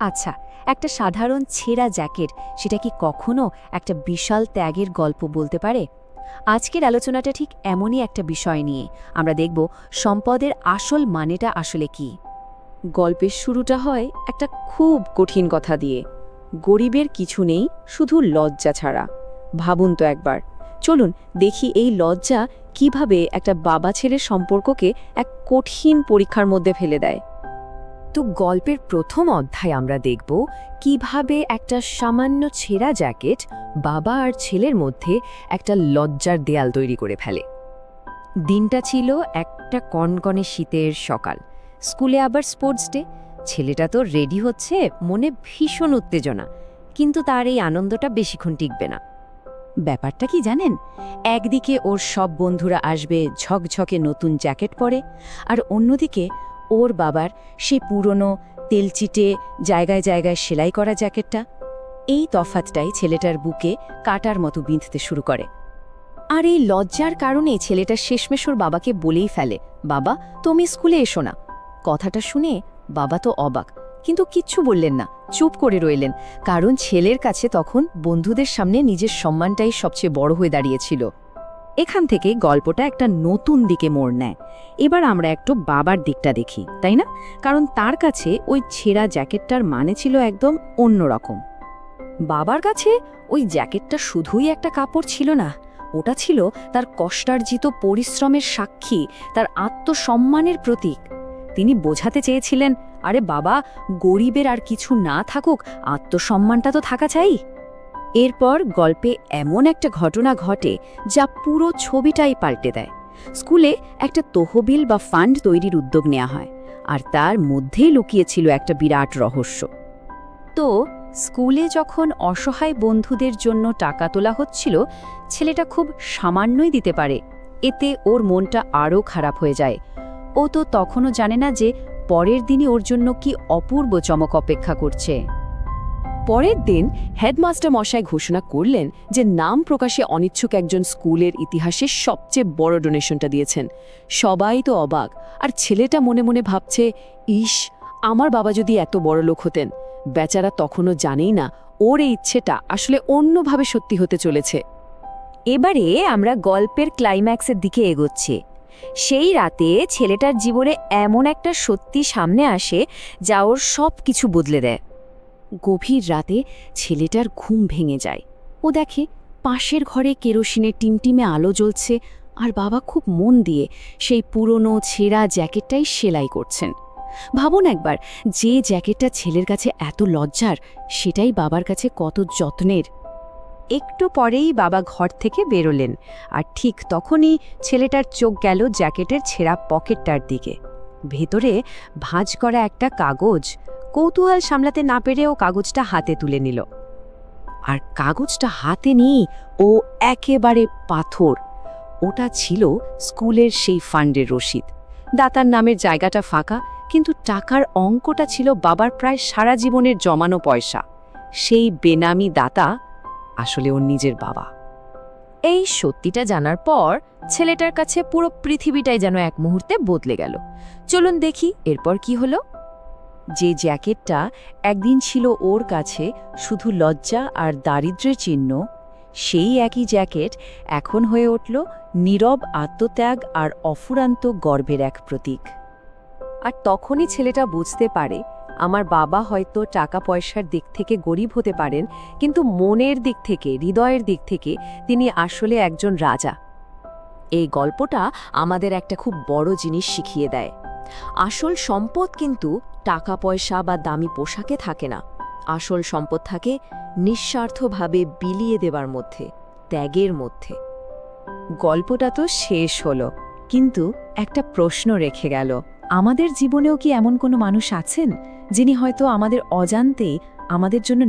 আচ্ছা একটা সাধারণ ছেঁড়া জ্যাকেট, সেটা কি কখনো একটা বিশাল ত্যাগের গল্প বলতে পারে? আজকের আলোচনাটা ঠিক এমনই একটা বিষয় নিয়ে, আমরা দেখব সম্পদের আসল মানেটা আসলে কি। গল্পের শুরুটা হয় একটা খুব কঠিন কথা দিয়ে। গরিবের কিছু নেই, শুধু লজ্জা ছাড়া। ভাবুন তো একবার। চলুন দেখি এই লজ্জা কীভাবে একটা বাবা ছেলের সম্পর্ককে এক কঠিন পরীক্ষার মধ্যে ফেলে দেয়। তো গল্পের প্রথম অধ্যায় আমরা দেখব কীভাবে একটা সামান্য ছেঁড়া জ্যাকেট বাবা আর ছেলের মধ্যে একটা লজ্জার দেয়াল তৈরি করে ফেলে। দিনটা ছিল একটা কনকনে শীতের সকাল। স্কুলে আবার স্পোর্টস ডে। ছেলেটা তো রেডি হচ্ছে, মনে ভীষণ উত্তেজনা। কিন্তু তার এই আনন্দটা বেশিক্ষণ টিকবে না। ব্যাপারটা কি জানেন? একদিকে ওর সব বন্ধুরা আসবে, ঝকঝকে নতুন জ্যাকেট পরে, আর অন্যদিকে ওর বাবার সেই পুরনো তেলচিটে জায়গায় জায়গায় সেলাই করা জ্যাকেটটা। এই তফাতটাই ছেলেটার বুকে কাটার মতো বিঁধতে শুরু করে। আর এই লজ্জার কারণে ছেলেটা শেষমেশ ওর বাবাকে বলেই ফেলে, বাবা, তুমি স্কুলে এসো না। কথাটা শুনে বাবা তো অবাক, কিন্তু কিচ্ছু বললেন না, চুপ করে রইলেন। কারণ ছেলের কাছে তখন বন্ধুদের সামনে নিজের সম্মানটাই সবচেয়ে বড় হয়ে দাঁড়িয়েছিল। এখান থেকে গল্পটা একটা নতুন দিকে মোড় নেয়। এবার আমরা একটু বাবার দিকটা দেখি, তাই না? কারণ তার কাছে ওই ছেঁড়া জ্যাকেটটার মানে ছিল একদম অন্যরকম বাবার কাছে ওই জ্যাকেটটা শুধুই একটা কাপড় ছিল না, ওটা ছিল তার কষ্টার্জিত পরিশ্রমের সাক্ষী, তার আত্মসম্মানের প্রতীক। তিনি বোঝাতে চেয়েছিলেন, আরে বাবা, গরিবের আর কিছু না থাকুক, আত্মসম্মানটা তো থাকা চাই। এরপর গল্পে এমন একটা ঘটনা ঘটে যা পুরো ছবিটাই পাল্টে দেয়। স্কুলে একটা তহবিল বা ফান্ড তৈরির উদ্যোগ নেওয়া হয়, আর তার মধ্যেই লুকিয়েছিল একটা বিরাট রহস্য। তো স্কুলে যখন অসহায় বন্ধুদের জন্য টাকা তোলা হচ্ছিল, ছেলেটা খুব সামান্যই দিতে পারে। এতে ওর মনটা আরও খারাপ হয়ে যায়। ও তো তখনও জানে না যে পরের দিনই ওর জন্য কি অপূর্ব চমক অপেক্ষা করছে। পরের দিন হেডমাস্টার মশাই ঘোষণা করলেন যে নাম প্রকাশে অনিচ্ছুক একজন স্কুলের ইতিহাসে সবচেয়ে বড় ডোনেশনটা দিয়েছেন। সবাই তো অবাক। আর ছেলেটা মনে মনে ভাবছে, ইস, আমার বাবা যদি এত বড় লোক হতেন, বেচারা তখনও জানেই না ওর এই ইচ্ছেটা আসলে অন্যভাবে সত্যি হতে চলেছে। এবারে আমরা গল্পের ক্লাইম্যাক্সের দিকে এগোচ্ছি। সেই রাতে ছেলেটার জীবনে এমন একটা সত্যি সামনে আসে যা ওর সব কিছু বদলে দেয়। গভীর রাতে ছেলেটার ঘুম ভেঙে যায়। ও দেখে পাশের ঘরে কেরোসিনের টিমটিমে আলো জ্বলছে আর বাবা খুব মন দিয়ে সেই পুরনো ছেঁড়া জ্যাকেটটাই সেলাই করছেন। ভাবুন একবার, যে জ্যাকেটটা ছেলের কাছে এত লজ্জার, সেটাই বাবার কাছে কত যত্নের। একটু পরেই বাবা ঘর থেকে বেরোলেন আর ঠিক তখনই ছেলেটার চোখ গেল জ্যাকেটের ছেঁড়া পকেটটার দিকে। ভেতরে ভাঁজ করা একটা কাগজ কৌতূহল সামলাতে না পেরে ও কাগজটা হাতে তুলে নিল। আর কাগজটা হাতে নিয়ে ও একেবারে পাথর। ওটা ছিল স্কুলের সেই ফান্ডের রসিদ। দাতার নামের জায়গাটা ফাঁকা, কিন্তু টাকার অঙ্কটা ছিল বাবার প্রায় সারা জীবনের জমানো পয়সা। সেই বেনামি দাতা আসলে ওর নিজের বাবা। এই সত্যিটা জানার পর ছেলেটার কাছে পুরো পৃথিবীটাই যেন এক মুহূর্তে বদলে গেল। চলুন দেখি এরপর কি হলো। যে জ্যাকেটটা একদিন ছিল ওর কাছে শুধু লজ্জা আর দারিদ্র্যের চিহ্ন, সেই একই জ্যাকেট এখন হয়ে উঠল নীরব আত্মত্যাগ আর অফুরান্ত গর্বের এক প্রতীক। আর তখনই ছেলেটা বুঝতে পারে আমার বাবা হয়তো টাকা পয়সার দিক থেকে গরিব হতে পারেন, কিন্তু মনের দিক থেকে, হৃদয়ের দিক থেকে তিনি আসলে একজন রাজা। এই গল্পটা আমাদের একটা খুব বড় জিনিস শিখিয়ে দেয়। আসল সম্পদ কিন্তু টাকা পয়সা বা দামি পোশাকে থাকে না। আসল সম্পদ থাকে নিঃস্বার্থভাবে বিলিয়ে দেবার মধ্যে, ত্যাগের মধ্যে। গল্পটা তো শেষ হলো, কিন্তু একটা প্রশ্ন রেখে গেল। আমাদের জীবনেও কি এমন কোনো মানুষ আছেন, যিনি হয়তো আমাদের অজান্তেই আমাদের জন্য